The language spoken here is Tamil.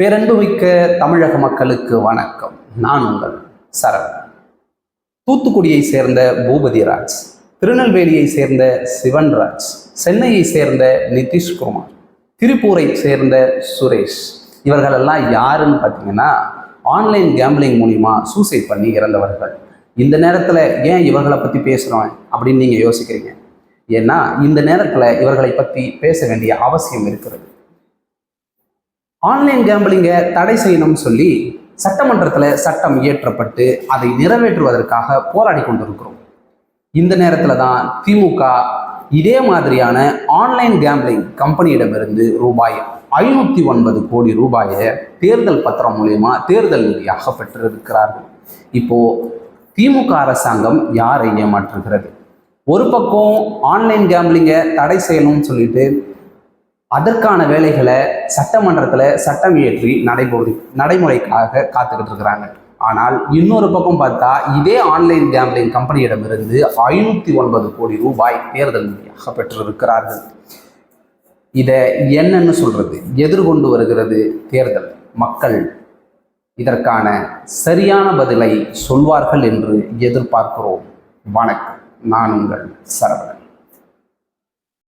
பேரன்புமிக்க தமிழக மக்களுக்கு வணக்கம். நான் உங்கள் சரவணன் தூத்துக்குடியை சேர்ந்த பூபதிராஜ் திருநெல்வேலியை சேர்ந்த சிவன்ராஜ் சென்னையை சேர்ந்த நிதிஷ்குமார் திருப்பூரை சேர்ந்த சுரேஷ். இவர்களெல்லாம் யாருன்னு பார்த்தீங்கன்னா ஆன்லைன் கேம்பிளிங் மூலிமா சூசைட் பண்ணி இறந்தவர்கள். இந்த நேரத்தில் ஏன் இவர்களை பற்றி பேசுகிறோம் அப்படின்னு நீங்கள் யோசிக்கிறீங்க? ஏன்னா இந்த நேரத்தில் இவர்களை பற்றி பேச வேண்டிய அவசியம் இருக்கிறது. ஆன்லைன் கேம்பிளிங்கை தடை செய்யணும்னு சொல்லி சட்டமன்றத்தில் சட்டம் இயற்றப்பட்டு அதை நிறைவேற்றுவதற்காக போராடி கொண்டிருக்கிறோம். இந்த நேரத்தில் தான் திமுக இதே மாதிரியான ஆன்லைன் கேம்பிளிங் கம்பெனியிடமிருந்து ரூபாய் ஐநூற்றி ஒன்பது கோடி ரூபாயை தேர்தல் பத்திரம் மூலயமா தேர்தல் நிதியாக பெற்றிருக்கிறார்கள். இப்போ திமுக அரசாங்கம் யாரை ஏமாற்றுகிறது? ஒரு பக்கம் ஆன்லைன் கேம்பிளிங்கை தடை செய்யணும்னு சொல்லிட்டு அதற்கான வேலைகளை சட்டமன்றத்தில் சட்டம் இயற்றி நடைமுறை நடைமுறைக்காக காத்துக்கிட்டு இருக்கிறாங்க. ஆனால் இன்னொரு பக்கம் பார்த்தா இதே ஆன்லைன் கேம்பிளிங் கம்பெனியிடமிருந்து ஐநூற்றி ஒன்பது கோடி ரூபாய் தேர்தல் நிதியாக பெற்றிருக்கிறார்கள். இதை என்னன்னு சொல்றது? எதிர்கொண்டு வருகிறது தேர்தல். மக்கள் இதற்கான சரியான பதிலை சொல்வார்கள் என்று எதிர்பார்க்கிறோம். வணக்கம். நான் உங்கள் சரவணன்.